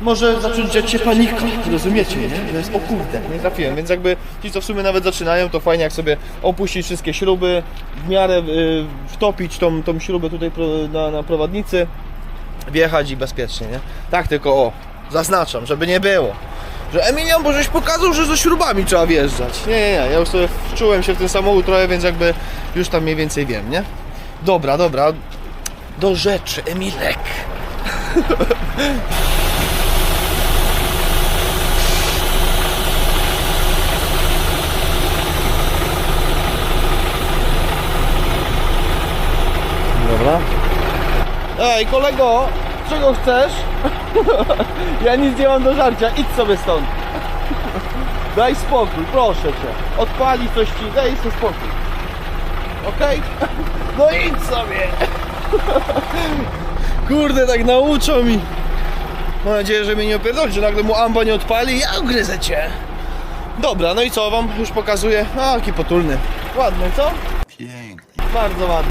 może zacząć dziać się panika, rozumiecie, nie? To jest o kurde, nie trafiłem, więc jakby ci, co w sumie nawet zaczynają, to fajnie jak sobie opuścić wszystkie śruby, w miarę y, wtopić tą, tą śrubę tutaj na, na prowadnicy, wjechać i bezpiecznie, nie? Tak tylko o, zaznaczam, żeby nie było. Że Emilian, bo żeś pokazał, że ze śrubami trzeba wjeżdżać. Nie, nie, nie, ja już sobie wczułem się w ten samochód trochę, więc jakby już tam mniej więcej wiem, nie? Dobra, dobra, do rzeczy, Emilek. Dobra. Ej, kolego, czego chcesz? ja nic nie mam do żarcia, idź sobie stąd. Daj spokój, proszę cię. Odpali coś ci, daj sobie spokój. Okej? No idź sobie. Kurde, tak nauczą mi. Mam nadzieję, że mnie nie opierdoli, że nagle mu amba nie odpali i ja ugryzę cię. Dobra, no i co wam już pokazuję? A, jaki potulny. Ładny, co? Pięknie. Bardzo ładny.